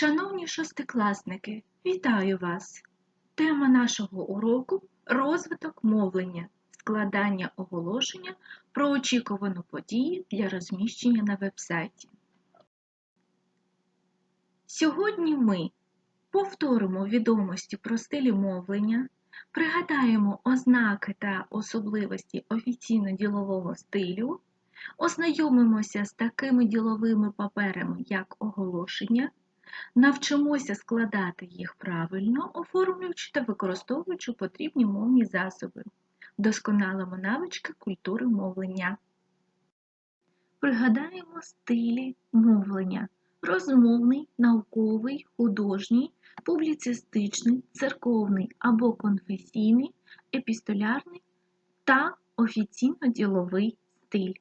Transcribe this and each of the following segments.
Шановні шостикласники, вітаю вас! Тема нашого уроку розвиток мовлення, складання оголошення про очікувану подію для розміщення на вебсайті. Сьогодні ми повторимо відомості про стилі мовлення, пригадаємо ознаки та особливості офіційно-ділового стилю, ознайомимося з такими діловими паперами, як оголошення. Навчимося складати їх правильно, оформлюючи та використовуючи потрібні мовні засоби. Досконалимо навички культури мовлення. Пригадаємо стилі мовлення: розмовний, науковий, художній, публіцистичний, церковний або конфесійний, епістолярний та офіційно-діловий стиль.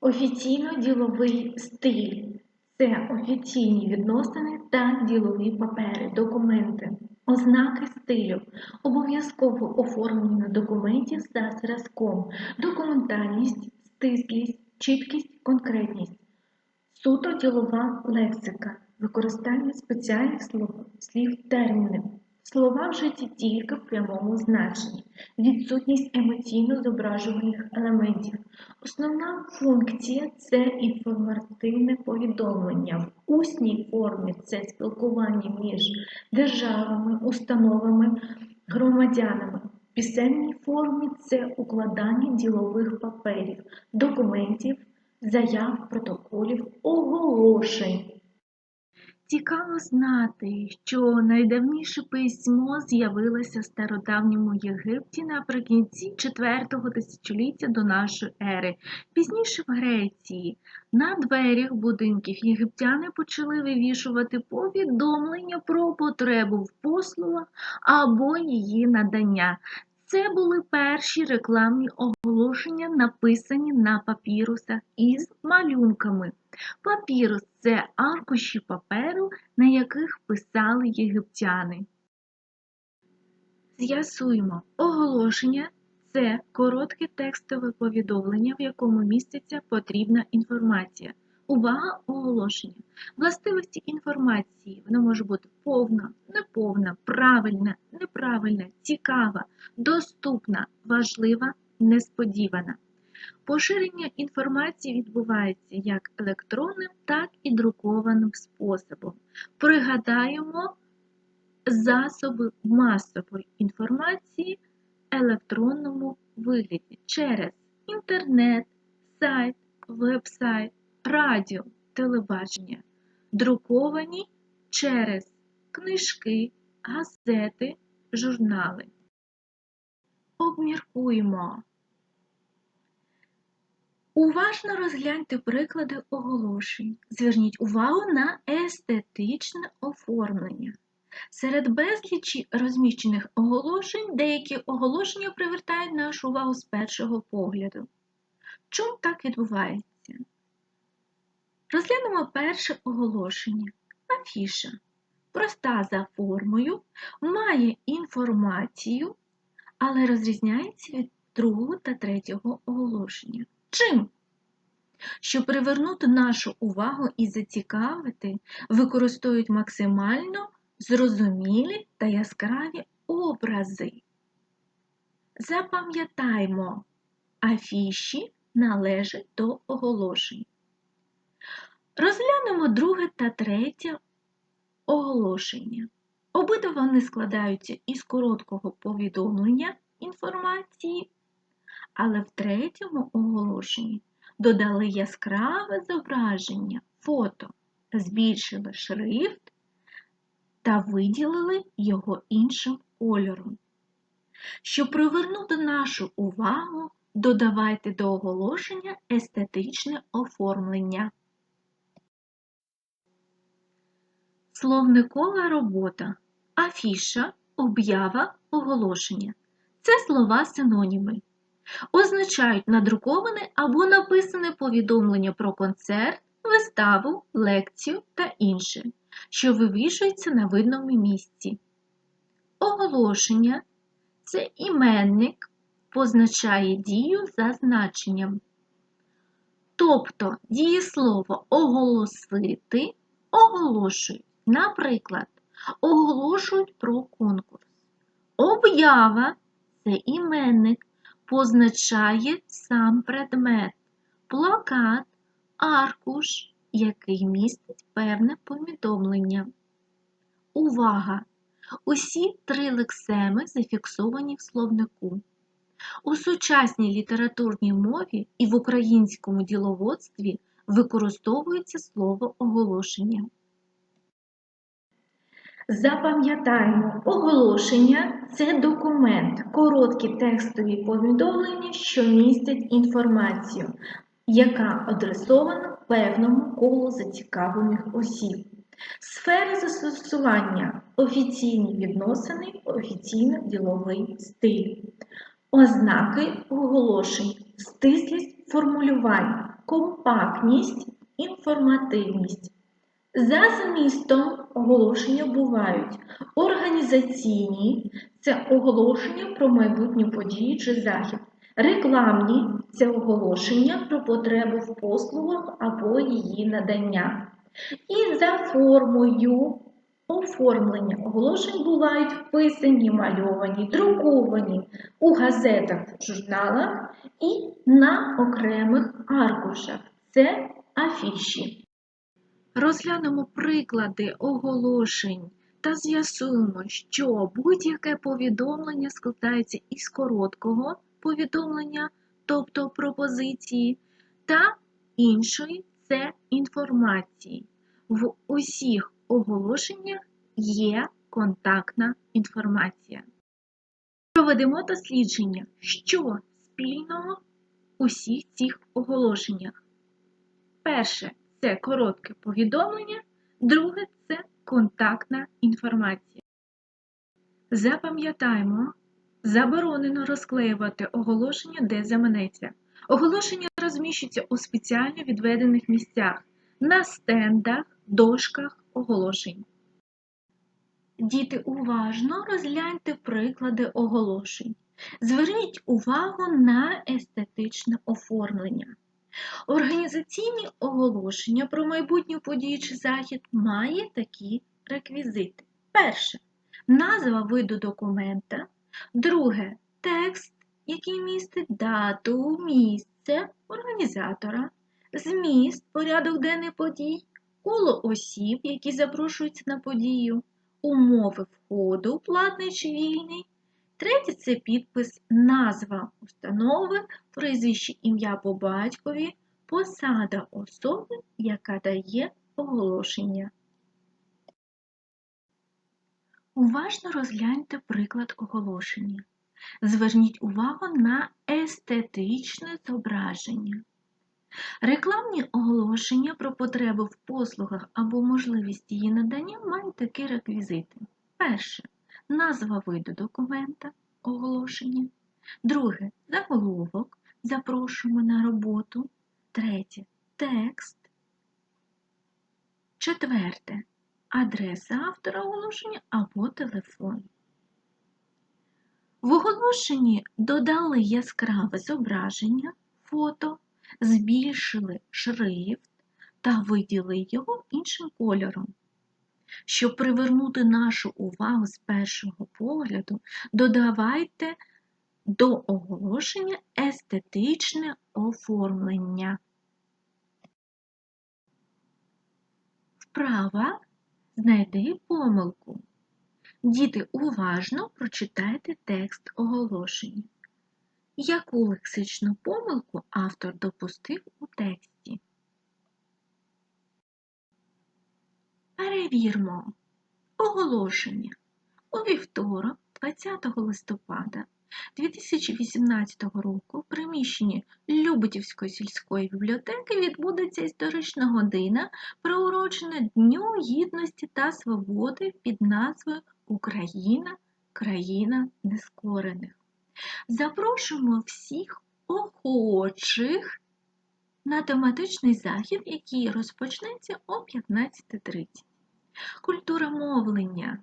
Офіційно-діловий стиль це офіційні відносини та ділові папери, документи, ознаки стилю, обов'язково оформлені на документі за зразком, документальність, стислість, чіткість, конкретність, суто ділова лексика, використання спеціальних слов, слів термінів. Слова вжиті тільки в прямому значенні, відсутність емоційно зображувальних елементів. Основна функція це інформативне повідомлення. В усній формі це спілкування між державами, установами, громадянами. В писемній формі це укладання ділових паперів, документів, заяв, протоколів, оголошень. Цікаво знати, що найдавніше письмо з'явилося в стародавньому Єгипті наприкінці IV тисячоліття до нашої ери. Пізніше в Греції на дверях будинків єгиптяни почали вивішувати повідомлення про потребу в послугах або її надання. Це були перші рекламні оголошення, написані на папірусах із малюнками. Папірус це аркуші паперу, на яких писали єгиптяни. З'ясуємо, оголошення це коротке текстове повідомлення, в якому міститься потрібна інформація. Увага оголошення. Властивості інформації воно може бути повна, неповна, правильна, неправильна, цікава, доступна, важлива, несподівана. Поширення інформації відбувається як електронним, так і друкованим способом. Пригадаємо засоби масової інформації в електронному вигляді через інтернет, сайт, веб-сайт, радіо, телебачення, друковані через книжки, газети, журнали. Обміркуємо. Уважно розгляньте приклади оголошень. Зверніть увагу на естетичне оформлення. Серед безлічі розміщених оголошень деякі оголошення привертають нашу увагу з першого погляду. Чому так відбувається? Розглянемо перше оголошення. Афіша. Проста за формою, має інформацію, але розрізняється від другого та третього оголошення. Чим? Щоб привернути нашу увагу і зацікавити, використовують максимально зрозумілі та яскраві образи. Запам'ятаймо, афіші належать до оголошень. Розглянемо друге та третє оголошення. Обидва вони складаються із короткого повідомлення інформації, але в третьому оголошенні додали яскраве зображення фото, збільшили шрифт та виділили його іншим кольором. Щоб привернути нашу увагу, додавайте до оголошення естетичне оформлення. Словникова робота, афіша, об'ява, оголошення це слова синоніми. Означають надруковане або написане повідомлення про концерт, виставу, лекцію та інше, що вивішується на видному місці. Оголошення це іменник, позначає дію за значенням. Тобто дієслово оголосити оголошують Наприклад, оголошують про конкурс. Об'ява це іменник, позначає сам предмет, плакат, аркуш, який містить певне повідомлення. Увага! Усі три лексеми зафіксовані в словнику. У сучасній літературній мові і в українському діловодстві використовується слово оголошення. Запам'ятаємо, оголошення це документ, короткі текстові повідомлення, що містять інформацію, яка адресована певному колу зацікавлених осіб. Сфера застосування офіційні відносини, офіційно-діловий стиль. Ознаки оголошень, стислість формулювань, компактність, інформативність. За змістом оголошення бувають організаційні це оголошення про майбутню подію чи захід, рекламні це оголошення про потребу в послугах або її надання. І за формою оформлення оголошень бувають вписані, мальовані, друковані у газетах, журналах і на окремих аркушах. Це афіші. Розглянемо приклади оголошень та з'ясуємо, що будь-яке повідомлення складається із короткого повідомлення, тобто пропозиції, та іншої це інформації. В усіх оголошеннях є контактна інформація. Проведемо дослідження, що спільного у всіх цих оголошеннях. Перше це коротке повідомлення, друге це контактна інформація. Запам'ятаємо, заборонено розклеювати оголошення, де заманеться. Оголошення розміщуються у спеціально відведених місцях на стендах, дошках оголошень. Діти, уважно розгляньте приклади оголошень. Зверніть увагу на естетичне оформлення. Організаційні оголошення про майбутню подію чи захід має такі реквізити. Перше назва виду документа. Друге текст, який містить дату, місце організатора, зміст, порядок денний подій, коло осіб, які запрошуються на подію, умови входу, платний чи вільний. Третє це підпис, назва установи, прізвище ім'я по батькові, посада особи, яка дає оголошення. Уважно розгляньте приклад оголошення. Зверніть увагу на естетичне зображення. Рекламні оголошення про потреби в послугах або можливість її надання мають такі реквізити. Перше назва виду документа оголошення. Друге заголовок. Запрошуємо на роботу. Третє текст. Четверте адреса автора оголошення або телефон. В оголошенні додали яскраве зображення, фото, збільшили шрифт та виділи його іншим кольором. Щоб привернути нашу увагу з першого погляду, додавайте до оголошення естетичне оформлення. Вправа знайди помилку. Діти, уважно прочитайте текст оголошення. Яку лексичну помилку автор допустив у тексті? Перевірмо. Оголошення. У вівторок, 20 листопада 2018 року в приміщенні Любитівської сільської бібліотеки відбудеться історична година, приурочена Дню Гідності та Свободи під назвою Україна країна нескорених. Запрошуємо всіх охочих на тематичний захід, який розпочнеться о 15.30. Культура мовлення,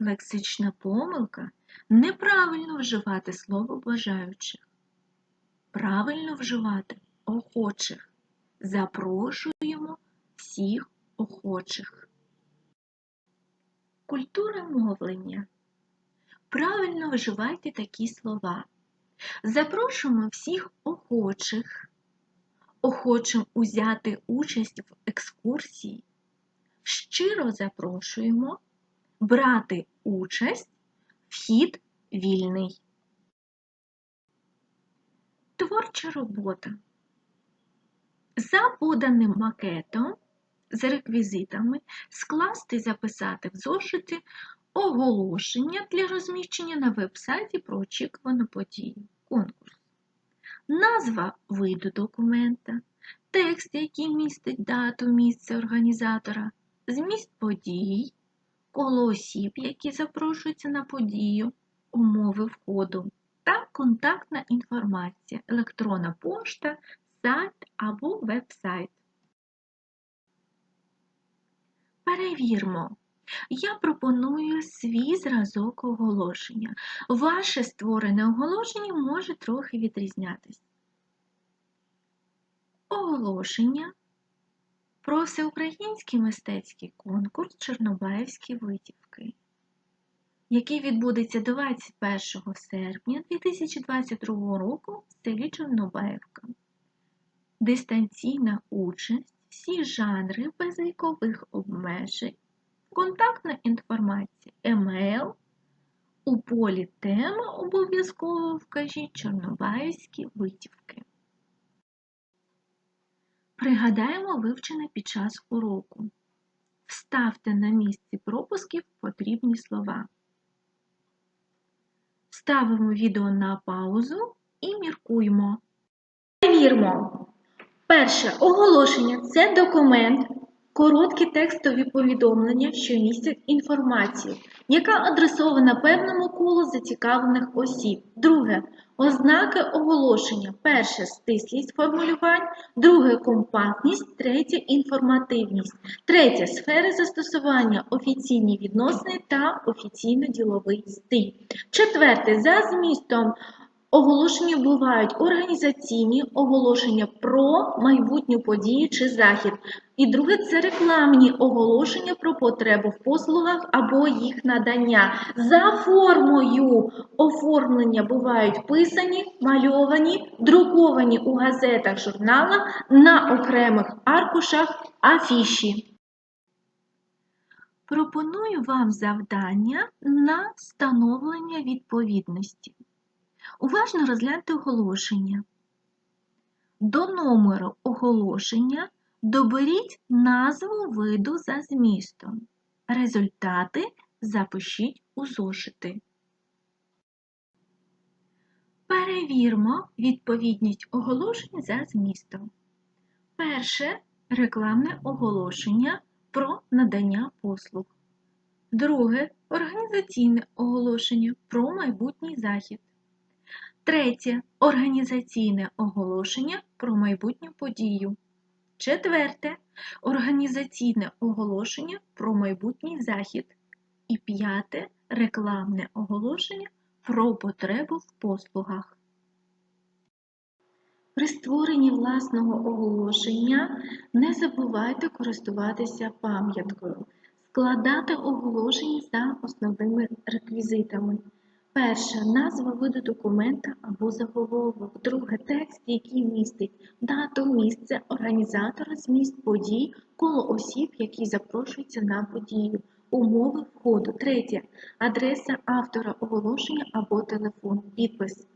лексична помилка неправильно вживати слово бажаючих. Правильно вживати охочих. Запрошуємо всіх охочих. Культура мовлення. Правильно вживайте такі слова. Запрошуємо всіх охочих, охочим узяти участь в екскурсії. Щиро запрошуємо брати участь, вхід вільний. Творча робота. За поданим макетом з реквізитами скласти і записати в зошиті оголошення для розміщення на веб-сайті про очікувану подію. Конкурс. Назва виду документа, текст, який містить дату, місце організатора, зміст подій, коло осіб, які запрошуються на подію, умови входу та контактна інформація, електронна пошта, сайт або веб-сайт. Перевірмо. Я пропоную свій зразок оголошення. Ваше створене оголошення може трохи відрізнятися. Оголошення про всеукраїнський мистецький конкурс Чорнобаївські витівки, який відбудеться 21 серпня 2022 року в селі Чорнобаївка. Дистанційна участь, всі жанри без вікових обмежень, контактна інформація, емейл. У полі тема обов'язково вкажіть Чорнобаївські витівки. Пригадаємо вивчене під час уроку. Вставте на місці пропусків потрібні слова. Ставимо відео на паузу і міркуємо. Перевірмо. Перше оголошення це документ, короткі текстові повідомлення, що містять інформацію, яка адресована певному колу зацікавлених осіб. Друге ознаки оголошення. Перше стислість формулювань, друге компактність, третє інформативність, третє сфери застосування, офіційні відносини та офіційно-діловий стиль. Четверте за змістом. Оголошення бувають організаційні оголошення про майбутню подію чи захід. І друге це рекламні оголошення про потребу в послугах або їх надання. За формою оформлення бувають писані, мальовані, друковані у газетах, журналах, на окремих аркушах афіші. Пропоную вам завдання на встановлення відповідності. Уважно розгляньте оголошення. До номеру оголошення доберіть назву виду за змістом. Результати запишіть у зошити. Перевірмо відповідність оголошень за змістом. Перше рекламне оголошення про надання послуг. Друге організаційне оголошення про майбутній захід. Третє організаційне оголошення про майбутню подію. Четверте організаційне оголошення про майбутній захід. І п'яте рекламне оголошення про потребу в послугах. При створенні власного оголошення не забувайте користуватися пам'яткою, складати оголошення за основними реквізитами. Перше назва виду документа або заголовок. Друге текст, який містить дату, місце, організатора, зміст подій, коло осіб, які запрошуються на подію, умови входу. Третє адреса автора оголошення або телефон, підпис.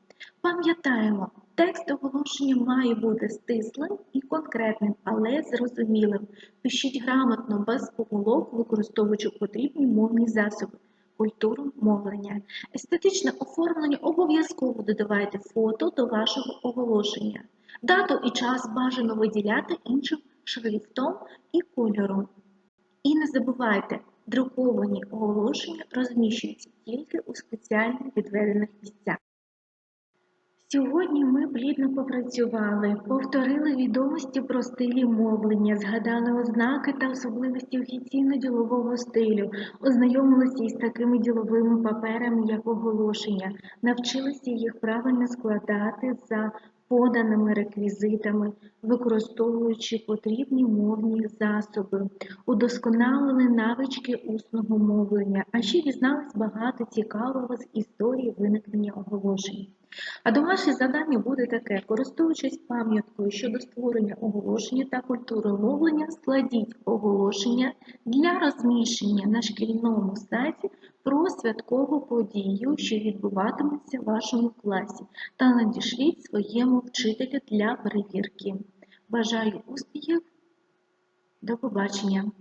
Пам'ятаємо, текст оголошення має бути стислим і конкретним, але зрозумілим. Пишіть грамотно, без помилок, використовуючи потрібні мовні засоби культуру мовлення. Естетичне оформлення обов'язково додавайте фото до вашого оголошення. Дату і час бажано виділяти іншим шрифтом і кольором. І не забувайте, друковані оголошення розміщуються тільки у спеціально відведених місцях. Сьогодні ми плідно попрацювали, повторили відомості про стилі мовлення, згадали ознаки та особливості офіційно-ділового стилю, ознайомилися із такими діловими паперами, як оголошення, навчилися їх правильно складати за поданими реквізитами, використовуючи потрібні мовні засоби, удосконалили навички усного мовлення, а ще дізнались багато цікавого з історії виникнення оголошень. А домашнє завдання буде таке: користуючись пам'яткою щодо створення оголошення та культури мовлення, складіть оголошення для розміщення на шкільному сайті про святкову подію, що відбуватиметься в вашому класі, та надішліть своєму вчителю для перевірки. Бажаю успіхів! До побачення!